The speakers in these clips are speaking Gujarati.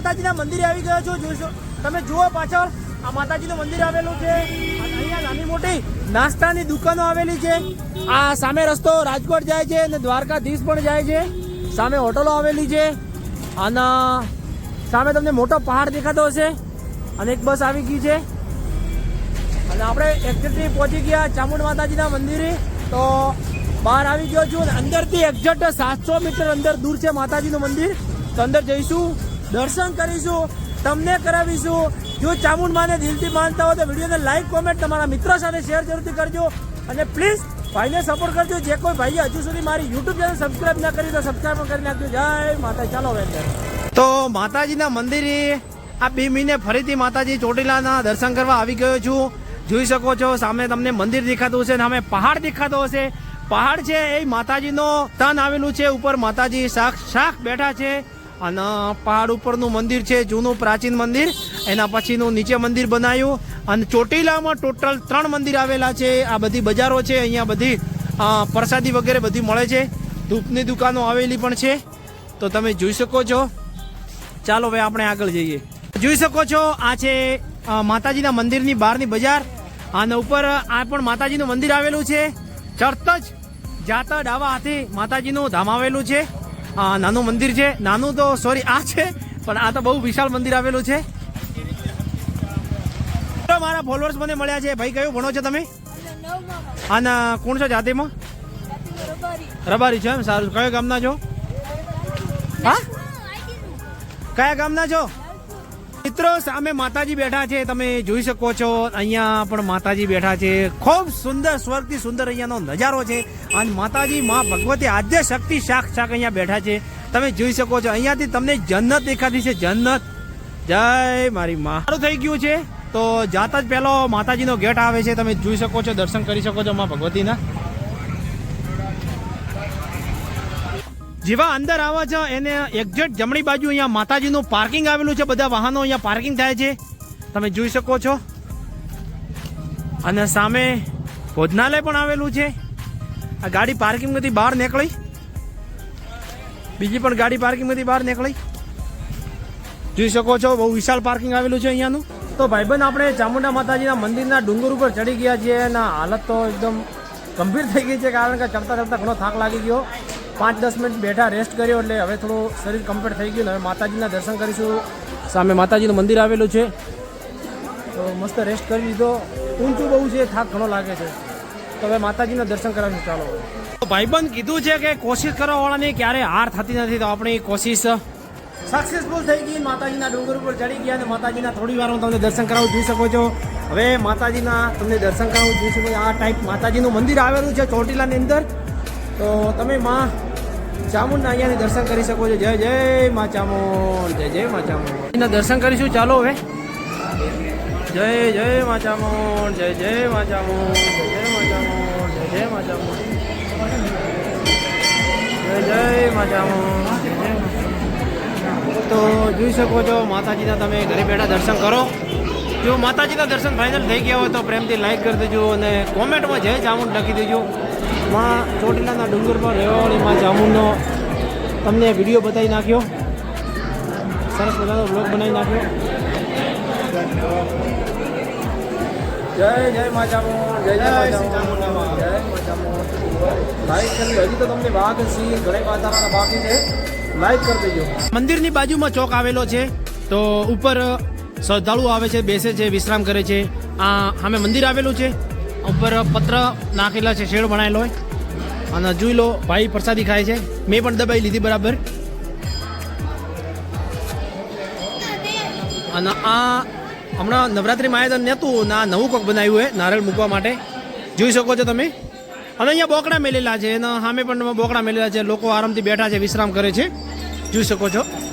માતાજીના મંદિરે આવી ગયો છું. જોશો તમે જુઓ પાછળ, આ માતાજીનું મંદિર આવેલું છે. અહીંયા નાની મોટી નાસ્તાની દુકાનો આવેલી છે. આ સામે રસ્તો રાજકોટ જાય છે અને દ્વારકાધીશ પણ જાય છે. સામે હોટલો આવેલી છે. અને સામે તમને મોટો પહાડ દેખાતો હશે. અને એક બસ આવી ગઈ છે. અને આપણે એક્ઝેક્ટલી પહોંચી ગયા ચામુંડ માતાજીના મંદિરે. તો બહાર આવી ગયો છું અને અંદરથી એક્ઝેક્ટ સાતસો મીટર અંદર દૂર છે માતાજીનું મંદિર. તો અંદર જઈશું. દર્શન કરીશું, તમને કરાવીશું. જો ચામુંડ માને દિલથી માનતા હો તો વિડીયોને લાઈક કોમેન્ટ તમારા મિત્રો સાથે શેર જરૂરથી કરજો. અને પ્લીઝ ભાઈને સપોર્ટ કરજો. જે કોઈ ભાઈએ હજુ સુધી મારી યુટ્યુબ ચેનલ સબસ્ક્રાઈબ ના કરી તો સબસ્ક્રાઈબ કરી નાખજો. જય માતા ચાલો હવે તો માતાજીના મંદિરે આ બે મહિને ફરીથી માતાજી ચોટીલાના દર્શન કરવા આવી ગયો છું. જોઈ શકો છો, સામે તમને મંદિર દેખાતું હશે સામે પહાડ દેખાતો હશે. પહાડ છે એ માતાજીનો તન આવેલું છે. ઉપર માતાજી શાખ શાખ બેઠા છે. અને પહાડ ઉપરનું મંદિર છે, જૂનું પ્રાચીન મંદિર. એના પછીનું નીચે મંદિર બનાવ્યું અને ચોટીલામાં ટોટલ ત્રણ મંદિર આવેલા છે. આ બધી બજારો છે, અહીંયા બધી પ્રસાદી વગેરે બધી મળે છે. ધૂપની દુકાનો આવેલી પણ છે. તો તમે જોઈ શકો છો. ચાલો હવે આપણે આગળ જઈએ. જોઈ શકો છો, આ છે માતાજીના મંદિરની બહારની બજાર. અને ઉપર આ પણ માતાજીનું મંદિર આવેલું છે. ચર્ત જ જાતા ડાવા હાથે માતાજીનું ધામ આવેલું છે. નાનું મંદિર છે. નાનું તો સોરી આ છે પણ આ તો બહુ વિશાળ મંદિર આવેલું છે. તો મારા ફોલોઅર્સ મને મળ્યા છે. ભાઈ કયું ભણો છો તમે? અને કોણ છો જાતિમાં? રબારી. છે એમ? સારું. કયો ગામના છો? હા? કયા ગામના છો? મિત્રો, સામે માતાજી બેઠા છે, તમે જોઈ શકો છો. અહીંયા પણ માતાજી બેઠા છે. ખૂબ સુંદર, સ્વર્ગથી સુંદર અહીંયાનો નજારો છે. અને માતાજી માં ભગવતી આદ્ય શક્તિ શાક શાક અહીંયા બેઠા છે. તમે જોઈ શકો છો, અહીંયાથી તમને જન્નત દેખાતી છે, જન્નત. જય મારી માં. સારું થઈ ગયું છે. તો જાતા જ પહેલો માતાજીનો ગેટ આવે છે. તમે જોઈ શકો છો, દર્શન કરી શકો છો માં ભગવતીના. જેવા અંદર આવે છે એને એક્ઝેક્ટ જમણી બાજુ અહીંયા માતાજીનું પાર્કિંગ આવેલું છે, બધા વાહનો અહીંયા પાર્કિંગ થાય છે. તમે જોઈ શકો છો. અને સામે ભોજનાલય પણ આવેલું છે. આ ગાડી પાર્કિંગમાંથી બહાર નીકળી. બીજી પણ ગાડી પાર્કિંગમાંથી બહાર નીકળી. જોઈ શકો છો, બહુ વિશાળ પાર્કિંગ આવેલું છે અહીંયાનું. તો ભાઈબંધ, આપણે ચામુંડા માતાજીના મંદિરના ડુંગર ઉપર ચડી ગયા છીએ. અને હાલત તો એકદમ ગંભીર થઈ ગઈ છે, કારણ કે ચડતા ચડતા ઘણો થાક લાગી ગયો. પાંચ દસ મિનિટ બેઠા રેસ્ટ કર્યો એટલે હવે થોડું શરીર કમ્પ્લીટ થઈ ગયું. હવે માતાજીના દર્શન કરીશું. સામે માતાજીનું મંદિર આવેલું છે. તો મસ્ત રેસ્ટ કરી લીધો. ઊંચું બહુ છે, થાક ઘણો લાગે છે. તો હવે માતાજીના દર્શન કરાવીશું. ચાલો. ભાઈબંધ કીધું છે કે કોશિશ કરવાવાળાની ક્યારે હાર થતી નથી તો આપણી કોશિશ સક્સેસફુલ થઈ ગઈ. માતાજીના ડુંગર ઉપર ચડી ગયા અને માતાજીના થોડી વાર હું તમને દર્શન કરાવું જોઈ શકો છો. હવે માતાજીના તમને દર્શન કરાવું જોઈ શકો આ ટાઈપ માતાજીનું મંદિર આવેલું છે ચોટીલાની અંદર. તો તમે માં ચામુંડના અહીંયા દર્શન કરી શકો છો. જય જય મા ચામુંડ, જય જય મા ચામુંડ. એના દર્શન કરીશું. ચાલો હવે. જય જય મા ચામુંડ, જય જય મા ચામુંડ, જય મા ચામુંડ, જય જય મા ચામુંડ. જય જય મા ચામુંડ. તો જોઈ શકો છો, માતાજીના તમે ઘરે બેઠા દર્શન કરો. જો માતાજીના દર્શન ફાઇનલ થઈ ગયા હોય તો પ્રેમથી લાઈક કરી દેજો અને કોમેન્ટમાં જય ચામુંડ લખી દેજો. માં ચોટીલાના ડુંગર પર રહેવાવાળી માં જામુનનો તમને વીડિયો બતાવી નાખ્યો. સરસ મજાનો બ્લોગ બનાવી નાખ્યો. જય જય મા જામુ જય જય મા જય મા ચામુંડ લાઈક કરી હજી તો તમને બાગ સિંહ ઘણી વાતાવરણ બાકી છે. લાઈક કરી દેજો. મંદિરની બાજુમાં ચોક આવેલો છે તો ઉપર શ્રદ્ધાળુ આવે છે બેસે છે વિશ્રામ કરે છે. આ સામે મંદિર આવેલું છે. ઉપર પત્ર નાખેલા છે, શેડ બનાવેલો હોય. અને જોઈ લો, ભાઈ પ્રસાદી ખાય છે. મેં પણ દબાઈ લીધી બરાબર. અને આ હમણાં નવરાત્રિમાં આવ્યા હતા નહોતું ને નવું કોક બનાવ્યું હોય, નારિયેળ મૂકવા માટે. જોઈ શકો છો તમે. અને અહીંયા બોકડા મેલેલા છે. અને સામે પણ બોકડા મેલેલા છે. લોકો આરામથી બેઠા છે, વિશ્રામ કરે છે. જોઈ શકો છો.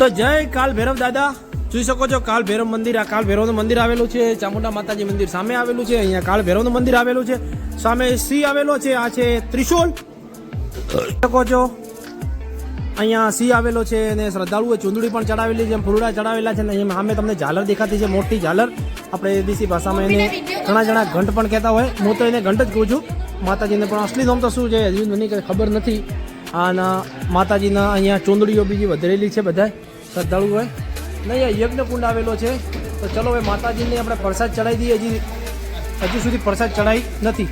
તો જય કાલ ભૈરવ દાદા. જોઈ શકો છો કાલ ભૈરવ મંદિર, આ કાલ ભૈરવનું મંદિર આવેલું છે. ચામુંડા માતાજી મંદિર સામે આવેલું છે. અહીંયા કાલ ભૈરવનું મંદિર આવેલું છે. સામે સિંહ આવેલો છે, આ છે ત્રિશુલ. શકો છો. અહીંયા સિંહ આવેલો છે અને શ્રદ્ધાળુઓ ચૂંદડી પણ ચડાવેલી છે ફૂલડા ચડાવેલા છે અને અહીંયા સામે તમને ઝાલર દેખાતી છે, મોટી ઝાલર. આપણે દેશી ભાષામાં એને ઘણા જણા ઘંટ પણ કહેતા હોય. હું તો એને ઘંટ જ કહું છું. માતાજીને પણ અસલી નામ તો શું છે, હજુ મને ખબર નથી. અને માતાજીના અહીંયા ચૂંદડીઓ બીજી વધેલી છે બધા શ્રદ્ધાળુ હોય. નહીં અહીંયા યજ્ઞકુંડ આવેલો છે. તો ચલો હવે માતાજીને આપણે પ્રસાદ ચડાવી દઈએ. હજી, હજુ સુધી પ્રસાદ ચડાવી નથી.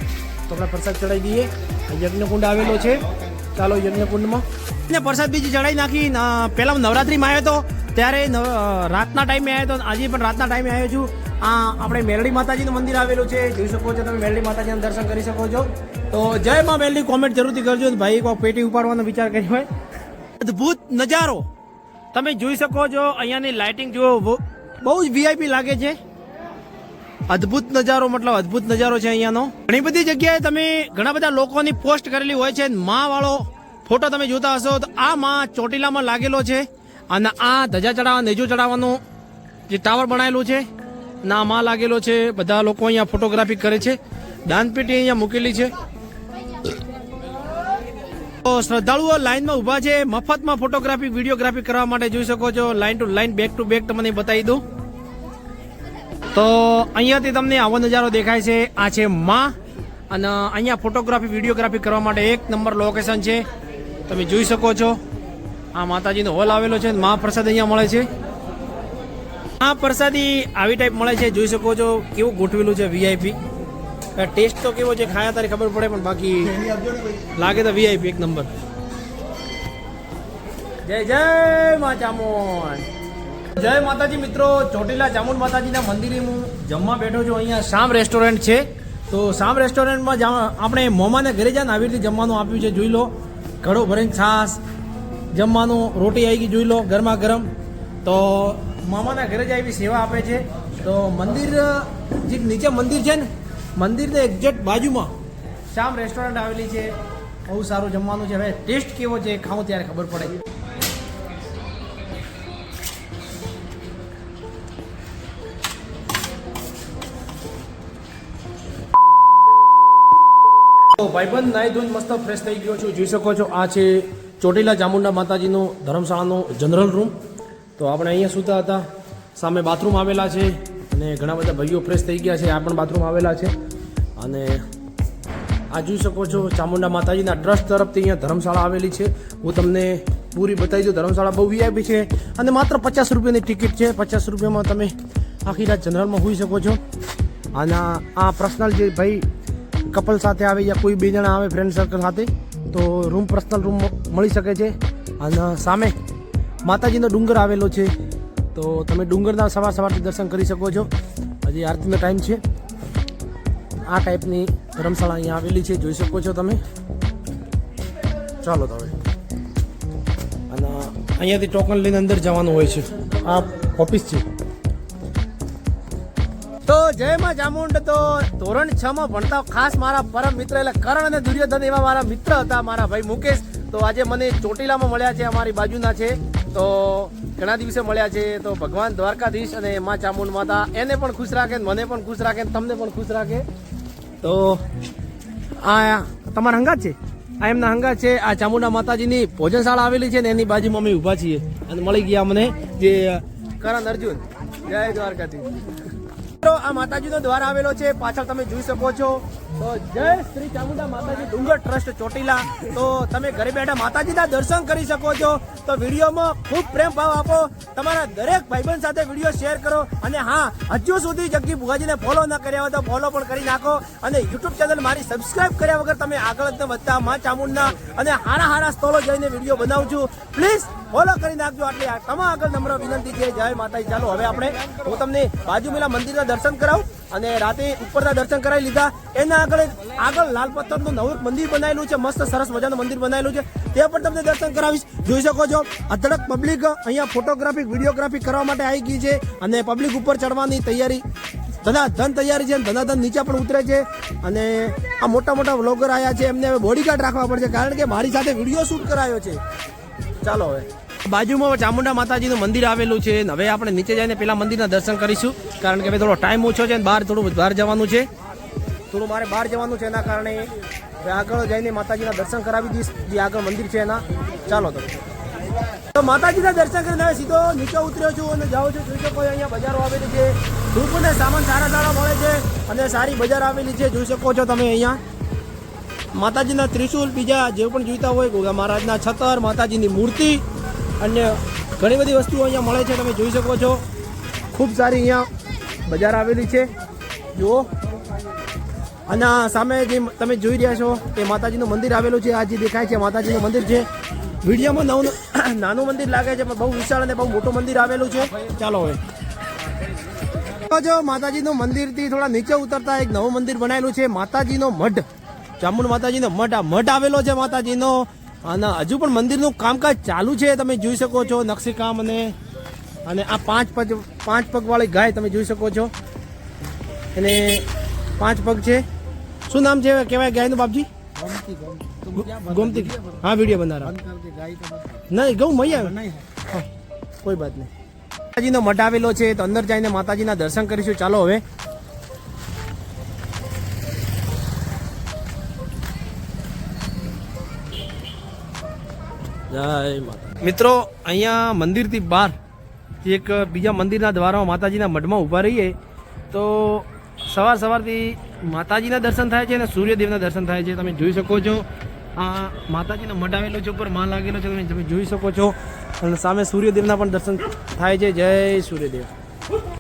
તો આપણે પ્રસાદ ચડાવી દઈએ. આ યજ્ઞકુંડ આવેલો છે. ચાલો યજ્ઞકુંડમાં ને પ્રસાદ બીજી ચડાવી નાખી. પહેલાં નવરાત્રિમાં આવ્યો હતો ત્યારે રાતના ટાઈમે આવ્યો હતો આજે પણ રાતના ટાઈમે આવ્યો છું. આ આપણે મેરડી માતાજીનું મંદિર આવેલું છે. જોઈ શકો છો તમે મેરડી માતાજીના દર્શન કરી શકો છો. તો જય માં મેરડી કોમેન્ટ જરૂરથી કરજો ભાઈ કોઈ પેટી ઉપાડવાનો વિચાર કર્યો હોય. અદ્ભુત નજારો. તમે જોઈ શકો છો, અહીંયાની લાઇટિંગ જુઓ બહુ- જ વીઆઈપી લાગે છે. અદ્ભુત નજારો, મતલબ અદ્ભુત નજારો છે અહીંયાનો. ઘણી બધી જગ્યાએ તમે ઘણા બધા લોકોની પોસ્ટ કરેલી હોય છે મા વાળો ફોટો તમે જોતા હશો, તો આ માં ચોટીલામાં લાગેલો છે. અને આ ધજા ચડાવવા, નેજો ચડાવવાનો જે ટાવર બનાવેલું છે, ના મા લાગેલો છે. બધા લોકો અહીંયા ફોટોગ્રાફી કરે છે. દાનપેટી અહીંયા મૂકેલી છે. શ્રદ્ધાળુઓ લાઈનમાં ઊભા છે. મફતમાં ફોટોગ્રાફી વિડીયોગ્રાફી કરવા માટે જોઈ શકો છો. Line to line back to back તમને બતાવી દઉં. તો અહીંયાથી તમને આવો નજારો દેખાય છે. આ છે માં. અને અહીંયા ફોટોગ્રાફી વિડીયોગ્રાફી કરવા માટે એક નંબર લોકેશન છે. તમે જોઈ શકો છો. આ માતાજીનો હોલ આવેલો છે. મા પ્રસાદ અહીંયા મળે છે. આ પ્રસાદી આવી ટાઈપ મળે છે. જોઈ શકો છો. કેવું ગોઠવેલું છે વીઆઈપી ટેસ્ટ તો કેવો છે ખાયા તારી ખબર પડે, પણ બાકી લાગે તો વીઆઈપી એક નંબર. જય જય મા ચામુંડ. જય માતાજી મિત્રો, ચોટીલા ચામુંડ માતાજીના મંદિરે હું જમવા બેઠો છું. અહીંયા શામ રેસ્ટોરન્ટ છે. તો શામ રેસ્ટોરન્ટમાં આપણે મોમાને ઘરે જાય આવી રીતે જમવાનું આપ્યું છે, જોઈ લો. ઘડો ભરીને છાશ, જમવાનું, રોટી આવી ગઈ, જોઈ લો ગરમા ગરમ તો મામાના ઘરે જ આવી સેવા આપે છે. તો મંદિર, જે નીચે મંદિર છે ને મંદિરને એક્ઝેક્ટ બાજુમાં. શ્યામ રેસ્ટોરન્ટ આવેલી છે. બહુ સારું જમવાનું છે. હવે ટેસ્ટ કેવો છે ખાઉં ત્યારે ખબર પડે. ભાઈબંધ નાઈ ધોઈને મસ્ત ફ્રેશ થઈ ગયો છું. જોઈ શકો છો આ છે ચોટીલા ચામુંડા માતાજીનું ધર્મશાળાનો જનરલ રૂમ તો આપણે અહીંયા સૂતા હતા. સામે બાથરૂમ આવેલા છે. અને ઘણા બધા ભાઈઓ ફ્રેશ થઈ ગયા છે, આ પણ બાથરૂમ આવેલા છે. અને આ જોઈ શકો છો, ચામુંડા માતાજીના ટ્રસ્ટ તરફથી અહીંયા ધર્મશાળા આવેલી છે. હું તમને પૂરી બતાવી દઉં, ધર્મશાળા બહુ વીઆઈપી છે અને માત્ર પચાસ રૂપિયાની ટિકિટ છે. પચાસ રૂપિયામાં તમે આખી રાત જનરલમાં હોઈ શકો છો. અને આ- પર્સનલ જે ભાઈ કપલ સાથે આવે યા કોઈ બે જણા આવે ફ્રેન્ડ સર્કલ સાથે, તો રૂમ પર્સનલ રૂમ મળી શકે છે. અને સામે માતાજીનો ડુંગર આવેલો છે. તો તમે ડુંગરના સવાર સવારથી દર્શન કરી શકો છો. હજી આરતીનો ટાઈમ છે. આ ટાઈપની ધર્મશાળા અહીંયા આવેલી છે, જોઈ શકો છો તમે. ચાલો તો હવે. અને અહીંયાથી ટોકન લઈને અંદર જવાનું હોય છે. આ ઓફિસ છે. તો જયમાં જામુંડ તો ધોરણ છ માં ભણતા ખાસ મારા પરમ મિત્ર એટલે કરણ અને દુર્યોધન એવા મારા મિત્ર હતા, મારા ભાઈ મુકેશ. તો આજે મને ચોટીલામાં મળ્યા છે, અમારી બાજુના છે. તો ઘણા દિવસે મળ્યા છે તો ભગવાન દ્વારકાધીશ અને માં ચામુંડ માતા, એને પણ ખુશ રાખે મને પણ ખુશ રાખે તમને પણ ખુશ રાખે. તો આ તમારા હંગાત છે? આ એમના હંગાત છે. આ ચામુંડા માતાજીની ભોજનશાળા આવેલી છે ને એની બાજુમાં અમે ઊભા છીએ. અને મળી ગયા મને જે કરણ અર્જુન. જય દ્વારકાધીશ. મિત્રો, આ માતાજીનો દ્વાર આવેલો છે. પાછળ તમે જોઈ શકો છો. તો જય શ્રી ચામુંડા માતાજી ડુંગર ટ્રસ્ટ ચોટીલા. તો તમે ઘરે બેઠા માતાજીના દર્શન કરી શકો છો. તો વિડીયોમાં ખૂબ પ્રેમ ભાવ આપો. તમારા દરેક ભાઈબંધ સાથે વીડિયો શેર કરો. અને હા, હજુ સુધી જગ્ગી ભુવાજીને ફોલો ન કર્યા હોય તો ફોલો પણ કરી નાખો. અને યુટ્યુબ ચેનલ મારી સબસ્ક્રાઇબ કર્યા વગર તમે આગળ વધતા માં ચામુંડના અને હારા હારા સ્થળો જઈને વીડિયો બનાવું છું. પ્લીઝ ફોલો કરી નાખજો. આટલી તમામ આગળ નમ્ર વિનંતી છે. જય માતાજી. ચાલો, હવે આપણે હું તમને બાજુ મેલા મંદિરના દર્શન કરાવું અને રાતે ઉપરના દર્શન કરાવી લીધા. એના આગળ આગળ લાલ પથ્થરનું નવું મંદિર બનાવેલું છે. મસ્ત સરસ મજાનું મંદિર બનાવેલું છે. તે પણ તમને દર્શન કરાવીશ. જોઈ શકો છો અથડક પબ્લિક અહીંયા ફોટોગ્રાફી, વિડીયોગ્રાફી કરવા માટે આવી ગઈ છે અને પબ્લિક ઉપર ચડવાની તૈયારી, ધનાધન તૈયારી છે ધનાધન નીચે પણ ઉતરે છે અને આ મોટા મોટા વ્લોગર આવ્યા છે. એમને હવે બોડીગાર્ડ રાખવા પડશે કારણ કે મારી સાથે વીડિયો શૂટ કરાયો છે. ચાલો હવે. બાજુમાં ચામુંડા માતાજીનું મંદિર આવેલું છે હવે આપણે નીચે જઈને પેલા મંદિરના દર્શન કરીશું, કારણ કે હવે થોડો ટાઈમ ઓછો છે બહાર થોડું બહાર જવાનું છે. થોડું મારે બહાર જવાનું છે, એના કારણે આગળ જઈને માતાજીના દર્શન કરાવી દઈશ, જે આગળ મંદિર છે એના. ચાલો તો તો માતાજીના દર્શન કરીને હવે સીધો નીચે ઉતર્યો છું અને જાઉં છું. જોઈ શકો અહીંયા બજારો આવેલી છે. ધૂપ અને સામાન સારા સારા મળે છે અને સારી બજાર આવેલી છે. જોઈ શકો છો તમે અહીંયા. માતાજીના ત્રિશુલ બીજા જે પણ જોઈતા હોય, ગોગા મહારાજના છતર, માતાજીની મૂર્તિ અને ઘણી બધી વસ્તુઓ અહીંયા મળે છે, તમે જોઈ શકો છો. ખૂબ સારી અહીંયા બજાર આવેલી છે. જુઓ. અને સામે જે તમે જોઈ રહ્યા છો એ માતાજીનું મંદિર આવેલું છે, આ જે દેખાય છે માતાજીનું મંદિર છે. વિડીયોમાં નવું નાનું મંદિર લાગે છે, પણ બહુ વિશાળ અને બહુ મોટું મંદિર આવેલું છે. ચાલો હવે. જો માતાજીનું મંદિરથી થોડા નીચે ઉતરતા એક નવું મંદિર બનાવેલું છે, માતાજીનો મઢ. ચામુંડ માતાજીનો મઢ મઢ આવેલો છે માતાજીનો. અને હજુ પણ મંદિરનું કામકાજ ચાલુ છે તમે જોઈ શકો છો નકશીકામ અને અને આ પાંચ પગ પાંચ પગવાળી ગાય તમે જોઈ શકો છો. એને પાંચ પગ છે. શું નામ છે કહેવાય ગાયનું બાપજી? ગોમતી હા વીડિયો બનારા નહીં ગૌ મૈયા હા, કોઈ બાત નહીં. માતાજીનો મઢ આવેલો છે તો અંદર જઈને માતાજીના દર્શન કરીશું. ચાલો હવે. જય માતા. મિત્રો, અહીંયા મંદિરથી બહાર એક બીજા મંદિરના દ્વારામાં માતાજીના મઢમાં ઊભા રહીએ, તો સવાર સવારથી માતાજીના દર્શન થાય છે અને સૂર્યદેવના દર્શન થાય છે. તમે જોઈ શકો છો, આ માતાજીનો મઢ આવેલો છે, ઉપરમાં લાગેલો છે, તમે જોઈ શકો છો. અને સામે સૂર્યદેવના પણ દર્શન થાય છે. જય સૂર્યદેવ.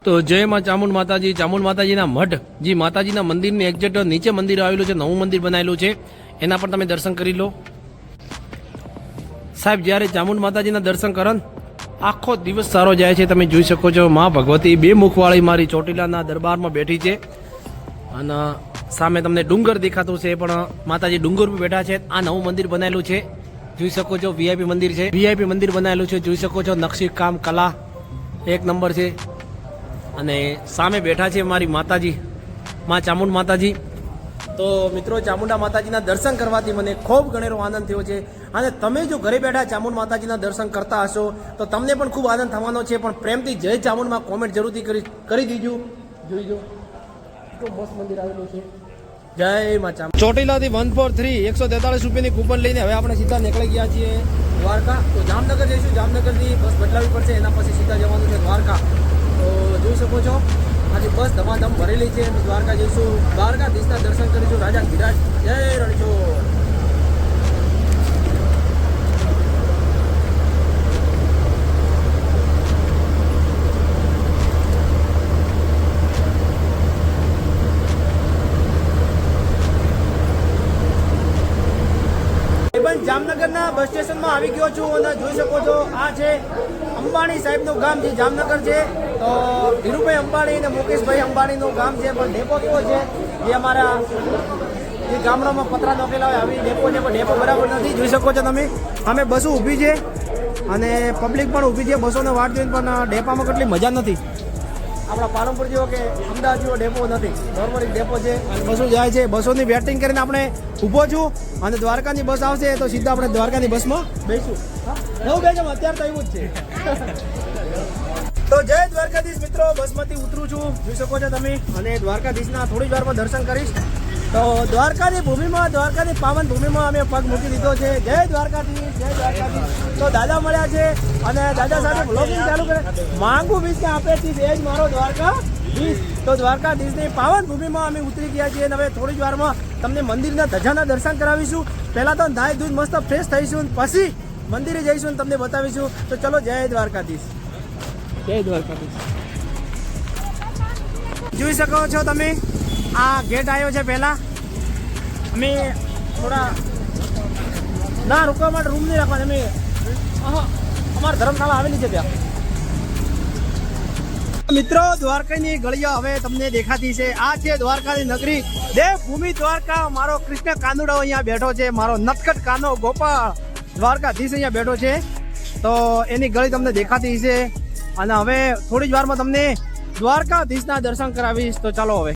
તો જય માં ચામુંડ માતાજી, ચામુંડ માતાજીના મઢ, જે માતાજીના મંદિરની એક્ઝેક્ટ નીચે મંદિર આવેલું છે, નવું મંદિર બનાવેલું છે. એના પણ તમે દર્શન કરી લો. સાહેબ, જ્યારે ચામુંડ માતાજીના દર્શન કરો આખો દિવસ સારો જાય છે, તમે જોઈ શકો છો, મા ભગવતી બે મુખવાળી મારી ચોટીલાના દરબારમાં બેઠી છે. અને સામે તમને ડુંગર દેખાતું છે, પણ માતાજી ડુંગર પર બેઠા છે. આ નવું મંદિર બનાવેલું છે. જોઈ શકો છો, વીઆઈપી મંદિર છે. વીઆઈપી મંદિર બનાવેલું છે, જોઈ શકો છો, નકશી કામ કલા એક નંબર છે. અને સામે બેઠા છે મારી માતાજી, મા ચામુંડ માતાજી. તો મિત્રો, ચામુંડા માતાજીના દર્શન કરવાથી મને ખૂબ ઘણેરો આનંદ થયો છે. અને તમે જો ઘરે બેઠા ચામુંડ માતાજીના દર્શન કરતા હશો, તો તમને પણ ખૂબ આનંદ થવાનો છે. પણ પ્રેમથી જય ચામુંડમાં કોમેન્ટ જરૂરથી કરી કરી દીજો. જોઈજો કેટલું મસ્ત મંદિર આવેલું છે. જય મા ચામુંડ. ચોટીલાથી વન ફોર થ્રી, એકસો તેતાલીસ રૂપિયાની કૂપન લઈને હવે આપણે સીધા નીકળી ગયા છીએ દ્વારકા. તો જામનગર જઈશું. જામનગરથી બસ બદલાવી પડશે, એના પછી સીધા જવાનું છે દ્વારકા. તો જોઈ શકો છો, આજે બસ ધમાધમ ભરેલી છે. દ્વારકા જઈશું. દ્વારકાધીશના દર્શન કરીશું. રાજા ધીરાજ. જય રણછોડ એ પણ જામનગરના બસ આવી ગયો છું અને જોઈ શકો છો, આ છે અંબાણી સાહેબનું ગામ જે જામનગર છે. તો ધીરુભાઈ અંબાણી અને મુકેશભાઈ અંબાણીનું ગામ છે, પણ ડેપો કેવો છે? જે અમારા જે ગામડામાં પતરા નોકેલા હોય, આવી ડેપો છે, પણ ડેપો બરાબર નથી. જોઈ શકો છો તમે, અમે બસો ઊભી છે અને પબ્લિક પણ ઊભી છે, બસોને વાટ જોઈને પણ ડેપામાં કેટલી મજા નથી. આપણા પાલનપુર જેવો કે અમદાવાદ જેવો ડેપો નથી. નોર્મલી ડેપો છે, અને બસો જાય છે. બસોની વેટિંગ કરીને આપણે ઊભો છું અને દ્વારકાની બસ આવશે તો સીધા આપણે દ્વારકાની બસમાં બેસું. એવું કહે છે અત્યારે તો એવું જ છે. તો જય દ્વારકાધીશ મિત્રો, બસમાંથી ઉતરું છું. જોઈ શકો છો તમે. અને દ્વારકાધીશના થોડી જ વારમાં દર્શન કરીશ. તો દ્વારકાની ભૂમિમાં દ્વારકાની પાવન ભૂમિમાં અમે પગ મૂકી દીધો છે. જય દ્વારકાથી જય દ્વારકાથી. તો દાદા મળ્યા છે અને દાદા સાથે બ્લોગિંગ ચાલુ કરે. માંગુ વીસ કે આપે છે એ જ મારો દ્વારકા વીસ. તો દ્વારકાધીશની પાવન ભૂમિમાં અમે ઉતરી ગયા છીએ અને હવે થોડી જ વારમાં તમને મંદિરના ધજાના દર્શન કરાવીશું. પહેલા તો નાય દૂધ મસ્ત ફ્રેશ થઈશું પછી મંદિરે જઈશું અને તમને બતાવીશું. તો ચલો જય દ્વારકાધીશ. જય દ્વારકાધીશ. જોઈ શકો છો તમે? આ ગેટ આવ્યો છે પહેલા. અમે થોડા ના, રોકવા માટે રૂમ નહીં રાખવા અમે અમારી ધર્મશાળા આવેલી છે ત્યાં. મિત્રો, દ્વારકાની ગળીઓ હવે તમને દેખાતી છે. આ છે દ્વારકાની નગરી. દેવભૂમિ દ્વારકા. મારો કૃષ્ણ કાનુડો અહીંયા બેઠો છે. મારો નટકટ કાનો ગોપાળ દ્વારકાધીશ અહીંયા બેઠો છે. તો એની ગળી તમને દેખાતી છે. અને હવે થોડી જ વારમાં તમને દ્વારકાધીશના દર્શન કરાવીશ. તો ચાલો હવે.